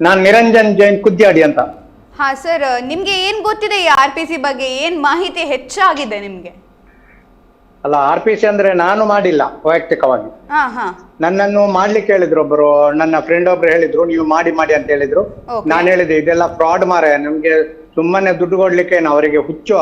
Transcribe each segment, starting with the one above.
ನಾನ್ ನಿರಂಜನ್ ಜೈನ್ ಕುದ್ಯಾಡಿ ಅಂತ. ಹಾ ಸರ್ ನಿಮ್ಗೆ ಏನ್ ಗೊತ್ತಿದೆ ಈ ಆರ್ ಪಿ ಸಿ ಬಗ್ಗೆ? ಏನ್ ಮಾಹಿತಿ ಹೆಚ್ಚಾಗಿದೆ ನಿಮ್ಗೆ? ಅಲ್ಲ ಆರ್ ಪಿ ಸಿ ಅಂದ್ರೆ ನಾನು ಮಾಡಿಲ್ಲ ವೈಯಕ್ತಿಕವಾಗಿ. ಹಾ ಹಾ. ನನ್ನನ್ನು ಮಾಡ್ಲಿಕ್ಕೆ ಹೇಳಿದ್ರು ಒಬ್ಬರು ನನ್ನ ಫ್ರೆಂಡ್ ಒಬ್ರು ಹೇಳಿದ್ರು ನೀವು ಮಾಡಿ ಮಾಡಿ ಅಂತ ಹೇಳಿದ್ರು. Okay. ನಾನು ಹೇಳಿದೆ ಇದೆಲ್ಲ ಫ್ರಾಡ್ ಮಾರ ನಿಮ್ಗೆ ಸುಮ್ಮನೆ ದುಡ್ಡು ಕೊಡ್ಲಿಕ್ಕೆ ಅವರಿಗೆ ಹುಚ್ಚು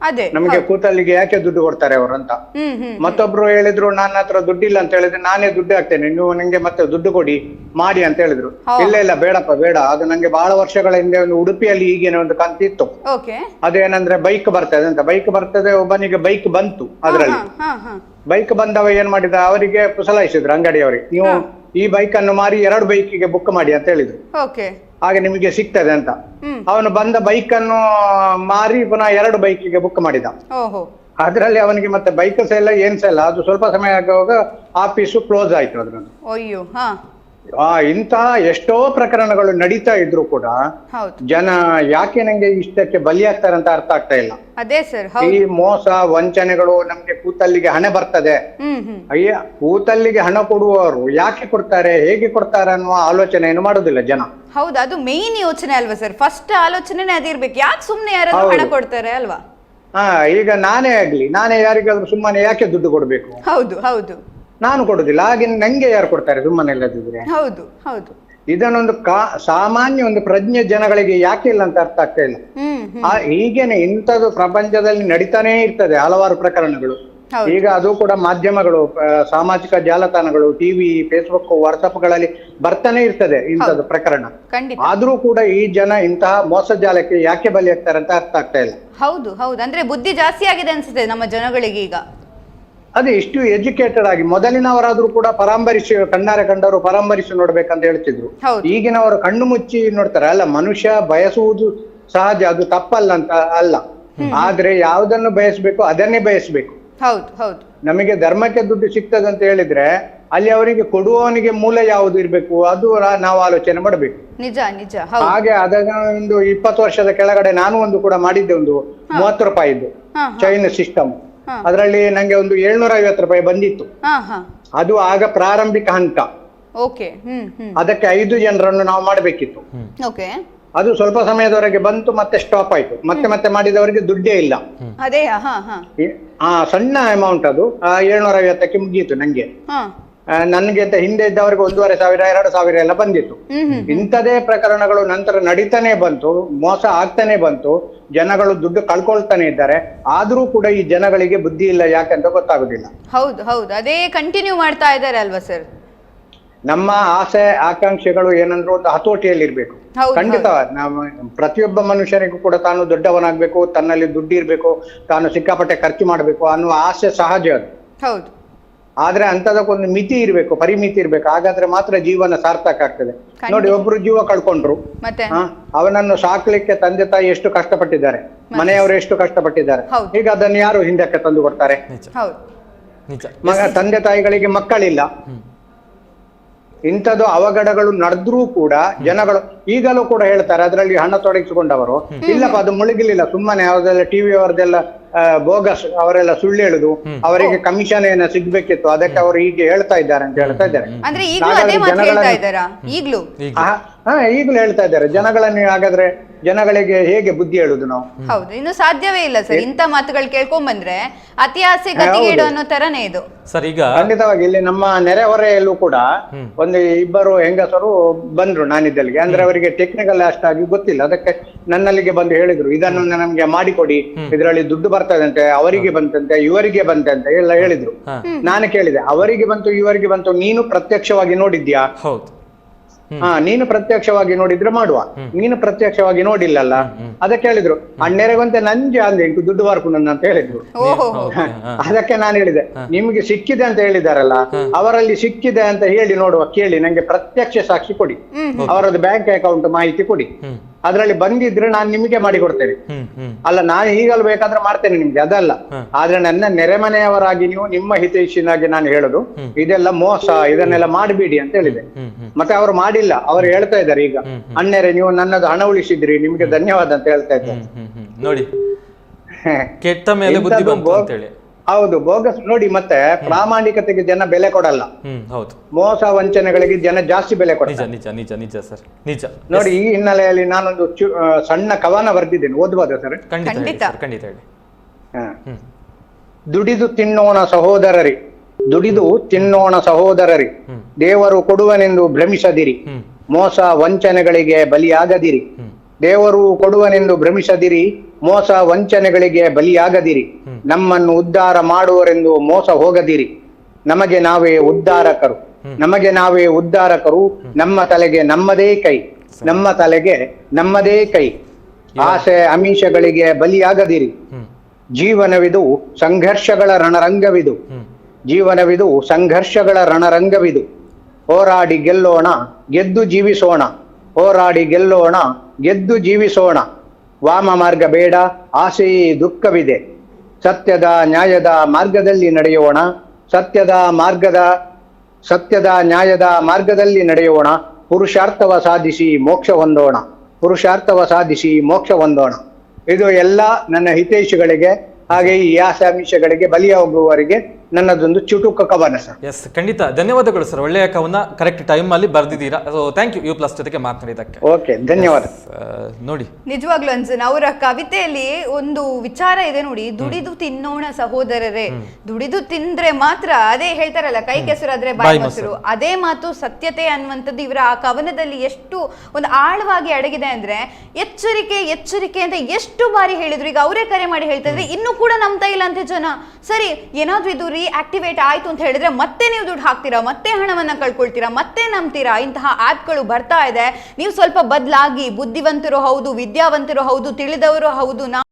ಅದೇ ನಮಗೆ ಕೂತಲ್ಲಿಗೆ ಯಾಕೆ ದುಡ್ಡು ಕೊಡ್ತಾರೆ ಅವರು ಅಂತ? ಹ್ಮ್ ಹ್ಮ್ ಮತ್ತೊಬ್ರು ಹೇಳಿದ್ರು ನನ್ನ ಹತ್ರ ದುಡ್ಡಿಲ್ಲ ಅಂತ ಹೇಳಿದ್ರೆ ನಾನೇ ದುಡ್ಡು ಹಾಕ್ತೇನೆ. ನೀವು ನಂಗೆ ಮತ್ತೆ ದುಡ್ಡು ಕೊಡಿ ಮಾಡಿ ಅಂತ ಹೇಳಿದ್ರು. ಹೌದು. ಇಲ್ಲ ಇಲ್ಲ ಬೇಡಪ್ಪ ಬೇಡ. ಅದು ನಂಗೆ ಬಹಳ ವರ್ಷಗಳ ಹಿಂದೆ ಒಂದು ಉಡುಪಿಯಲ್ಲಿ ಈಗಿನ ಒಂದು ಕಂತಿತ್ತು ಓಕೆ. ಅದೇನಂದ್ರೆ ಬೈಕ್ ಬರ್ತದೆ ಅಂತ. ಬೈಕ್ ಬರ್ತದೆ ಒಬ್ಬನಿಗೆ ಬೈಕ್ ಬಂತು ಅದ್ರಲ್ಲಿ. ಹಾ ಹಾ ಬೈಕ್ ಬಂದವ ಏನ್ ಮಾಡಿದ? ಅವರಿಗೆ ಪುಸಲಾಯಿಸಿದ್ರು ಅಂಗಡಿಯವರಿಗೆ. ನೀವು ಈ ಬೈಕ್ ಅನ್ನು ಮಾರಿ ಎರಡು ಬೈಕಿಗೆ ಬುಕ್ ಮಾಡಿ ಅಂತ ಹೇಳಿದ್ರು. ಓಕೆ. ಹಾಗೆ ನಿಮಗೆ ಸಿಗ್ತದೆ ಅಂತ. ಅವನು ಬಂದ ಬೈಕ್ ಅನ್ನು ಮಾರಿ ಪುನಃ ಎರಡು ಬೈಕಿಗೆ ಬುಕ್ ಮಾಡಿದ. ಓಹೋ. ಅದ್ರಲ್ಲಿ ಅವನಿಗೆ ಮತ್ತೆ ಬೈಕ್ ಸಹ ಇಲ್ಲ ಏನ್ ಸಹ ಇಲ್ಲ. ಅದು ಸ್ವಲ್ಪ ಸಮಯ ಆಗುವಾಗ ಆಫೀಸು ಕ್ಲೋಸ್ ಆಯ್ತು ಅದ್ರದ್ದು. ಅಯ್ಯೋ ಹಾ. ಆ ಇಂತಹ ಎಷ್ಟೋ ಪ್ರಕರಣಗಳು ನಡೀತಾ ಇದ್ರು ಕೂಡ ಜನ ಯಾಕೆ ನಂಗೆ ಇಷ್ಟಕ್ಕೆ ಬಲಿಯಾಗ್ತಾರೆ ಅಂತ ಅರ್ಥ ಆಗ್ತಾ ಇಲ್ಲ. ಅದೇ ಸರ್ ಈ ಮೋಸ ವಂಚನೆಗಳು ನಮ್ಗೆ ಕೂತಲ್ಲಿಗೆ ಹಣ ಬರ್ತದೆ. ಅಯ್ಯ ಕೂತಲ್ಲಿಗೆ ಹಣ ಕೊಡುವವರು ಯಾಕೆ ಕೊಡ್ತಾರೆ ಹೇಗೆ ಕೊಡ್ತಾರೆ ಅನ್ನುವ ಆಲೋಚನೆಯನ್ನು ಮಾಡುದಿಲ್ಲ ಜನ. ಹೌದು ಅದು ಮೇನ್ ಯೋಚನೆ ಅಲ್ವಾ ಸರ್? ಫಸ್ಟ್ ಆಲೋಚನೆ ಅದಿರ್ಬೇಕು. ಯಾಕೆ ಸುಮ್ನೆ ಯಾರಾದ್ರೂ. ಹಣ ಕೊಡ್ತಾರೆ ಅಲ್ವಾ? ಹಾ ಈಗ ನಾನೇ ಆಗ್ಲಿ. ನಾನೇ ಯಾರಿಗಾದ್ರೂ ಸುಮ್ಮನೆ ಯಾಕೆ ದುಡ್ಡು ಕೊಡ್ಬೇಕು? ಹೌದು ಹೌದು. ನಾನು ಕೊಡುದಿಲ್ಲ ಹಾಗೆ ನಂಗೆ ಯಾರು ಕೊಡ್ತಾರೆ ಸುಮ್ಮನೆ ಇಲ್ಲದಿದ್ರೆ? ಹೌದು ಹೌದು. ಇದನ್ನೊಂದು ಕಾ ಸಾಮಾನ್ಯ ಒಂದು ಪ್ರಜ್ಞೆ ಜನಗಳಿಗೆ ಯಾಕೆ ಇಲ್ಲ ಅಂತ ಅರ್ಥ ಆಗ್ತಾ ಇಲ್ಲ. ಆ ಹೀಗೇನೆ ಇಂಥದ್ದು ಪ್ರಪಂಚದಲ್ಲಿ ನಡೀತಾನೆ ಇರ್ತದೆ ಹಲವಾರು ಪ್ರಕರಣಗಳು. ಈಗ ಅದು ಕೂಡ ಮಾಧ್ಯಮಗಳು ಸಾಮಾಜಿಕ ಜಾಲತಾಣಗಳು ಟಿವಿ ಫೇಸ್ಬುಕ್ ವಾಟ್ಸಪ್ಗಳಲ್ಲಿ ಬರ್ತಾನೆ ಇರ್ತದೆ ಇಂಥದ್ದು ಪ್ರಕರಣ. ಆದ್ರೂ ಕೂಡ ಈ ಜನ ಇಂತಹ ಮೋಸ ಜಾಲಕ್ಕೆ ಯಾಕೆ ಬಲಿಯಾಗ್ತಾರೆ ಅಂತ ಅರ್ಥ ಆಗ್ತಾ ಇಲ್ಲ. ಹೌದು ಹೌದು. ಅಂದ್ರೆ ಬುದ್ಧಿ ಜಾಸ್ತಿ ಆಗಿದೆ ಅನ್ಸುತ್ತೆ ನಮ್ಮ ಜನಗಳಿಗೆ ಈಗ. ಅದೇ ಇಷ್ಟು ಎಜುಕೇಟೆಡ್ ಆಗಿ ಮೊದಲಿನವರಾದ್ರೂ ಕೂಡ ಪರಾಂಬರಿಸಿ ಕಣ್ಣಾರೆ ಕಂಡವರು ಪರಾಂಬರಿಸಿ ನೋಡ್ಬೇಕಂತ ಹೇಳ್ತಿದ್ರು. ಈಗಿನವರು ಕಣ್ಣು ಮುಚ್ಚಿ ನೋಡ್ತಾರೆ. ಅಲ್ಲ ಮನುಷ್ಯ ಬಯಸುವುದು ಸಹಜ ಅದು ತಪ್ಪಲ್ಲ ಅಂತ ಅಲ್ಲ. ಆದ್ರೆ ಯಾವುದನ್ನು ಬಯಸ್ಬೇಕು ಅದನ್ನೇ ಬಯಸ್ಬೇಕು. ಹೌದು ಹೌದು. ನಮಗೆ ಧರ್ಮಕ್ಕೆ ದುಡ್ಡು ಸಿಗ್ತದೆ ಅಂತ ಹೇಳಿದ್ರೆ ಅಲ್ಲಿ ಅವರಿಗೆ ಕೊಡುವವನಿಗೆ ಮೂಲ ಯಾವುದು ಇರ್ಬೇಕು ಅದು ನಾವು ಆಲೋಚನೆ ಮಾಡಬೇಕು. ನಿಜ ನಿಜ. ಹಾಗೆ ಅದನ್ನ ಒಂದು ಇಪ್ಪತ್ತು ವರ್ಷದ ಕೆಳಗಡೆ ನಾನು ಒಂದು ಕೂಡ ಮಾಡಿದ್ದೆ ಒಂದು ಮೂವತ್ತು ರೂಪಾಯಿದ್ದು ಚೈನ್ ಸಿಸ್ಟಮ್. ಅದರಲ್ಲಿ ನಂಗೆ ಒಂದು ಏಳ್ನೂರ ಐವತ್ತು ರೂಪಾಯಿ ಬಂದಿತ್ತು. ಅದು ಆಗ ಪ್ರಾರಂಭಿಕ ಹಂತ. ಓಕೆ ಅದಕ್ಕೆ ಐದು ಜನರನ್ನು ನಾವು ಮಾಡಬೇಕಿತ್ತು. ಓಕೆ. ಅದು ಸ್ವಲ್ಪ ಸಮಯದವರೆಗೆ ಬಂತು ಮತ್ತೆ ಸ್ಟಾಪ್ ಆಯ್ತು. ಮತ್ತೆ ಮತ್ತೆ ಮಾಡಿದವರಿಗೆ ದುಡ್ಡೇ ಇಲ್ಲ. ಅದೇ ಹಾ ಸಣ್ಣ ಅಮೌಂಟ್ ಅದು ಏಳ್ನೂರ ಐವತ್ತಕ್ಕೆ ಮುಗಿಯಿತು ನಂಗೆ. ಹಾ ಆ, ನನ್ಗೆ ಅಂತ ಹಿಂದೆ ಇದ್ದವರಿಗೆ ಒಂದೂವರೆ ಸಾವಿರ ಎರಡು ಸಾವಿರ ಎಲ್ಲ ಬಂದಿತ್ತು. ಇಂಥದೇ ಪ್ರಕರಣಗಳು ನಂತರ ನಡೀತಾನೆ ಬಂತು ಮೋಸ ಆಗ್ತಾನೆ ಬಂತು ಜನಗಳು ದುಡ್ಡು ಕಳ್ಕೊಳ್ತಾನೆ ಇದ್ದಾರೆ. ಆದ್ರೂ ಕೂಡ ಈ ಜನಗಳಿಗೆ ಬುದ್ಧಿ ಇಲ್ಲ ಯಾಕಂತ ಗೊತ್ತಾಗುದಿಲ್ಲ. ಹೌದು ಹೌದು. ಅದೇ ಕಂಟಿನ್ಯೂ ಮಾಡ್ತಾ ಇದ್ದಾರೆ ಅಲ್ವಾ ಸರ್ ನಮ್ಮ ಆಸೆ ಆಕಾಂಕ್ಷೆಗಳು ಏನಂದ್ರೆ ಒಂದು ಹತೋಟಿಯಲ್ಲಿ ಇರ್ಬೇಕು. ಖಂಡಿತ ನಮ್ಮ ಪ್ರತಿಯೊಬ್ಬ ಮನುಷ್ಯನಿಗೂ ಕೂಡ ತಾನು ದೊಡ್ಡವನಾಗ್ಬೇಕು ತನ್ನಲ್ಲಿ ದುಡ್ಡು ಇರ್ಬೇಕು ತಾನು ಸಿಕ್ಕಾಪಟ್ಟೆ ಖರ್ಚು ಮಾಡಬೇಕು ಅನ್ನುವ ಆಸೆ ಸಹಜ ಅದು. ಹೌದು. ಆದ್ರೆ ಅಂತದಕ್ಕೊಂದು ಮಿತಿ ಇರಬೇಕು ಪರಿಮಿತಿ ಇರಬೇಕು. ಹಾಗಾದ್ರೆ ಮಾತ್ರ ಜೀವನ ಸಾರ್ಥಕ ಆಗ್ತದೆ. ನೋಡಿ ಒಬ್ರು ಜೀವ ಕಳ್ಕೊಂಡ್ರು? ಅವನನ್ನು ಸಾಕ್ಲಿಕ್ಕೆ ತಂದೆ ತಾಯಿ ಎಷ್ಟು ಕಷ್ಟಪಟ್ಟಿದ್ದಾರೆ? ಮನೆಯವರು ಎಷ್ಟು ಕಷ್ಟಪಟ್ಟಿದ್ದಾರೆ? ಈಗ ಅದನ್ನು ಯಾರು ಹಿಂದಕ್ಕೆ ತಂದು ಕೊಡ್ತಾರೆ? ನಿಜ. ಹೌದು. ನಿಜ. ಮಗ ತಂದೆ ತಾಯಿಗಳಿಗೆ ಮಕ್ಕಳಿಲ್ಲ. ಇಂಥದ್ದು ಅವಘಡಗಳು ನಡೆದ್ರೂ ಕೂಡ ಜನಗಳು ಈಗಲೂ ಕೂಡ ಹೇಳ್ತಾರೆ ಅದರಲ್ಲಿ ಹಣ ತೊಡಗಿಸಿಕೊಂಡವರು. ಇಲ್ಲಪ್ಪ ಅದು ಮುಳುಗಿಲಿಲ್ಲ. ಸುಮ್ಮನೆ ಅವ್ರದೆಲ್ಲ ಟಿವಿ ಅವರದೆಲ್ಲ ಬೋಗಸ್ ಅವರೆಲ್ಲ ಸುಳ್ಳು ಹೇಳುದು ಅವರಿಗೆ ಕಮಿಷನ್ ಏನ ಸಿಗ್ಬೇಕಿತ್ತು ಅದಕ್ಕೆ ಅವರು ಹೀಗೆ ಹೇಳ್ತಾ ಇದ್ದಾರೆ ಅಂತ ಹೇಳ್ತಾ ಇದ್ದಾರೆ. ಈಗಲೂ ಹಾ ಈಗಲೂ ಹೇಳ್ತಾ ಇದ್ದಾರೆ. ಜನಗಳನ್ನು ಹಾಗಾದ್ರೆ ಜನಗಳಿಗೆ ಹೇಗೆ ಬುದ್ಧಿ ಹೇಳುದು ನಾವು? ಹೌದು ಇನ್ನು ಸಾಧ್ಯವೇ ಇಲ್ಲ ಸರ್. ಇಂತ ಮಾತುಗಳು ಕೇಳ್ಕೊಂಡ್ ಬಂದ್ರೆ ಅತಿ ಆಸೆ ಗತಿಗೇಡು ಅನ್ನೋ ತರನೇ ಇದು. ಸರ್ ಈಗ ಖಂಡಿತವಾಗಿ ಇಲ್ಲಿ ನಮ್ಮ ನೆರೆಹೊರೆಯಲ್ಲೂ ಕೂಡ ಒಂದು ಇಬ್ಬರು ಹೆಂಗಸರು ಬಂದ್ರು ನಾನಿದ್ದಲ್ಲಿಗೆ ಅಂದ್ರೆ ಅವರಿಗೆ ಟೆಕ್ನಿಕಲ್ ಅಷ್ಟಾಗಿ ಗೊತ್ತಿಲ್ಲ. ಅದಕ್ಕೆ ನನ್ನಲ್ಲಿಗೆ ಬಂದು ಹೇಳಿದ್ರು ಇದನ್ನು ನಮ್ಗೆ ಮಾಡಿಕೊಡಿ. ಇದರಲ್ಲಿ ದುಡ್ಡು ಬರ್ತದಂತೆ ಅವರಿಗೆ ಬಂತಂತೆ ಇವರಿಗೆ ಬಂತಂತೆ ಎಲ್ಲ ಹೇಳಿದ್ರು. ನಾನು ಕೇಳಿದೆ ಅವರಿಗೆ ಬಂತು ಇವರಿಗೆ ಬಂತು ನೀನು ಪ್ರತ್ಯಕ್ಷವಾಗಿ ನೋಡಿದ್ಯಾ? ಹೌದು. ಹಾ ನೀನು ಪ್ರತ್ಯಕ್ಷವಾಗಿ ನೋಡಿದ್ರೆ ಮಾಡುವ. ನೀನು ಪ್ರತ್ಯಕ್ಷವಾಗಿ ನೋಡಿಲ್ಲಲ್ಲ ಅದಕ್ಕೆ ಹೇಳಿದ್ರು ಅಣ್ಣೆರೆಗೊಂತೆ ನಂಜೆ ಅಂದ್ರೆ ಇಂಟು ದುಡ್ಡು ಬಾರ್ಕೊಂಡು ಅಂತ ಹೇಳಿದ್ರು. ಅದಕ್ಕೆ ನಾನು ಹೇಳಿದೆ ನಿಮ್ಗೆ ಸಿಕ್ಕಿದೆ ಅಂತ ಹೇಳಿದಾರಲ್ಲ ಅವರಲ್ಲಿ ಸಿಕ್ಕಿದೆ ಅಂತ ಹೇಳಿ ನೋಡುವ ಕೇಳಿ ನಂಗೆ ಪ್ರತ್ಯಕ್ಷ ಸಾಕ್ಷಿ ಕೊಡಿ. ಅವರದ್ದು ಬ್ಯಾಂಕ್ ಅಕೌಂಟ್ ಮಾಹಿತಿ ಕೊಡಿ. ಅದರಲ್ಲಿ ಬಂದಿದ್ರೆ ನಾನು ನಿಮಗೆ ಮಾಡಿ ಕೊಡ್ತೇನೆ ಅಲ್ಲ ನಾನು ಈಗಲೂ ಬೇಕಾದ್ರೆ ಮಾಡ್ತೇನೆ ನಿಮ್ಗೆ ಅದಲ್ಲ. ಆದ್ರೆ ನನ್ನ ನೆರೆಮನೆಯವರಾಗಿ ನೀವು ನಿಮ್ಮ ಹಿತೈಷಿನಾಗಿ ನಾನು ಹೇಳುದು ಇದೆಲ್ಲ ಮೋಸ ಇದನ್ನೆಲ್ಲ ಮಾಡಬೇಡಿ ಅಂತ ಹೇಳಿದೆ. ಮತ್ತೆ ಅವರು ಮಾಡಿಲ್ಲ ಅವ್ರು ಹೇಳ್ತಾ ಇದ್ದಾರೆ ಈಗ. ಅಣ್ಣರೇ ನೀವು ನನ್ನದು ಹಣ ಉಳಿಸಿದ್ರಿ ನಿಮ್ಗೆ ಧನ್ಯವಾದ ಅಂತ ಹೇಳ್ತಾ ಇದ್ದಾರೆ. ನೋಡಿ. ಕೆಟ್ಟ ಮೇಲೆ ಬುದ್ಧಿ ಬಂತು ಅಂತೇಳಿ. ಹೌದು ಬೋಗಸ್ ನೋಡಿ ಮತ್ತೆ ಪ್ರಾಮಾಣಿಕತೆಗೆ ಜನ ಬೆಲೆ ಕೊಡಲ್ಲ. ಹ್ಮ್ ಹೌದು. ಮೋಸ ವಂಚನೆಗಳಿಗೆ ಜನ ಜಾಸ್ತಿ ಬೆಲೆ ನಿಜ ಕೊಡ್ತಾರೆ ನಿಜ ನಿಜ ನಿಜ ಸರ್ ನಿಜ. ನೋಡಿ ಈ ಹಿನ್ನೆಲೆಯಲ್ಲಿ ನಾನೊಂದು ಚು- ಆ, ಸಣ್ಣ ಕವನ ಬರೆದಿದ್ದೇನೆ. ಓದ್ಬೋದಾ ಸರ್? ಖಂಡಿತ ಹೇಳಿ ಖಂಡಿತ. ಸರ್ ಖಂಡಿತ ಹೇಳಿ. ಹಾ. ಹ್ಮ್. ದುಡಿದು ತಿನ್ನೋಣ ಸಹೋದರರಿ. ದುಡಿದು ತಿನ್ನೋಣ ಸಹೋದರರಿ. ದೇವರು ಕೊಡುವನೆಂದು ಭ್ರಮಿಸದಿರಿ. ಹ್ಮ್. ಮೋಸ ವಂಚನೆಗಳಿಗೆ ಬಲಿಯಾಗದಿರಿ. ಹ್ಮ್. ದೇವರು ಕೊಡುವನೆಂದು ಭ್ರಮಿಸದಿರಿ ಮೋಸ ವಂಚನೆಗಳಿಗೆ ಬಲಿಯಾಗದಿರಿ. ನಮ್ಮನ್ನು ಉದ್ಧಾರ ಮಾಡುವರೆಂದು ಮೋಸ ಹೋಗದಿರಿ. ನಮಗೆ ನಾವೇ ಉದ್ಧಾರಕರು. ನಮಗೆ ನಾವೇ ಉದ್ಧಾರಕರು. ನಮ್ಮ ತಲೆಗೆ ನಮ್ಮದೇ ಕೈ. ನಮ್ಮ ತಲೆಗೆ ನಮ್ಮದೇ ಕೈ. ಆಸೆ ಅಮಿಷಗಳಿಗೆ ಬಲಿಯಾಗದಿರಿ. ಜೀವನವಿದು ಸಂಘರ್ಷಗಳ ರಣರಂಗವಿದು. ಜೀವನವಿದು ಸಂಘರ್ಷಗಳ ರಣರಂಗವಿದು. ಹೋರಾಡಿ ಗೆಲ್ಲೋಣ ಗೆದ್ದು ಜೀವಿಸೋಣ. ಹೋರಾಡಿ ಗೆಲ್ಲೋಣ ಗೆದ್ದು ಜೀವಿಸೋಣ. ವಾಮ ಮಾರ್ಗ ಬೇಡ ಆಸೆಯೇ ದುಃಖವಿದೆ. ಸತ್ಯದ ನ್ಯಾಯದ ಮಾರ್ಗದಲ್ಲಿ ನಡೆಯೋಣ. ಸತ್ಯದ ಮಾರ್ಗದ, ಸತ್ಯದ ನ್ಯಾಯದ ಮಾರ್ಗದಲ್ಲಿ ನಡೆಯೋಣ. ಪುರುಷಾರ್ಥವ ಸಾಧಿಸಿ ಮೋಕ್ಷ ಹೊಂದೋಣ. ಪುರುಷಾರ್ಥವ ಸಾಧಿಸಿ ಮೋಕ್ಷ ಹೊಂದೋಣ. ಇದು ಎಲ್ಲ ನನ್ನ ಹಿತೈಷಿಗಳಿಗೆ, ಹಾಗೆ ಈ ಆಸಾಮಿಷಗಳಿಗೆ, ಬಲಿಯಾಗುವವರಿಗೆ ನನ್ನದೊಂದು ಚುಟುಕ ಕವನ ಸರ್. ಎಸ್ ಖಂಡಿತ. ಧನ್ಯವಾದಗಳು ಸರ್. ಒಳ್ಳೆಯ ಕವನ ಕರೆಕ್ಟ್ ಟೈಮ್ ಅಲ್ಲಿ ಬರ್ದಿದ್ದೀರಾ. So thank you you plus ಜೊತೆಗೆ ಮಾತನಾಡಿದಕ್ಕೆ ಓಕೆ ಧನ್ಯವಾದ. ಆ, ನೋಡಿ. ನಿಜವಾಗ್ಲೂ ಅನ್ಸನ್ ಅವರ ಕವಿತೆಯಲ್ಲಿ ಒಂದು ವಿಚಾರ ಇದೆ ನೋಡಿ. ದುಡಿದು ತಿನ್ನೋಣ ಸಹೋದರರೇ. ದುಡಿದು ತಿಂದ್ರೆ ಮಾತ್ರ ಅದೇ ಹೇಳ್ತಾರಲ್ಲ ಕೈ ಕೆಸರಾದ್ರೆ ಬಾಯಿ ಬಾಯಿ ಮೊಸರು. ಅದೇ ಮಾತು ಸತ್ಯತೆ ಅನ್ನುವಂಥದ್ದು ಇವರ ಆ ಕವನದಲ್ಲಿ ಎಷ್ಟು ಒಂದು ಆಳವಾಗಿ ಅಡಗಿದೆ ಅಂದ್ರೆ ಎಚ್ಚರಿಕೆ ಎಚ್ಚರಿಕೆ ಅಂತ ಎಷ್ಟು ಬಾರಿ ಹೇಳಿದ್ರು. ಈಗ ಅವರೇ ಕರೆ ಮಾಡಿ ಹೇಳ್ತಾ ಇದ್ರೆ ಇನ್ನೂ ಕೂಡ ನಂಬ್ತಾ ಇಲ್ಲ ಅಂತೆ ಜನ. ಸರಿ, ಏನಾದ್ರೂ ಇದು ರೀಆಕ್ಟಿವೇಟ್ ಆಯಿತು ಅಂತ ಹೇಳಿದ್ರೆ ಮತ್ತೆ ನೀವು ದುಡ್ಡು ಹಾಕ್ತೀರಾ? ಮತ್ತೆ ಹಣವನ್ನ ಕಳ್ಕೊಳ್ತೀರಾ? ಮತ್ತೆ ನಂಬ್ತೀರಾ? ಇಂತಹ ಆ್ಯಪ್ಗಳು ಬರ್ತಾ ಇದೆ. ನೀವು ಸ್ವಲ್ಪ ಬದಲಾಗಿ, ಬುದ್ಧಿವಂತರು ಹೌದು, ವಿದ್ಯಾವಂತರು ಹೌದು, ತಿಳಿದವರು ಹೌದು ನಾವು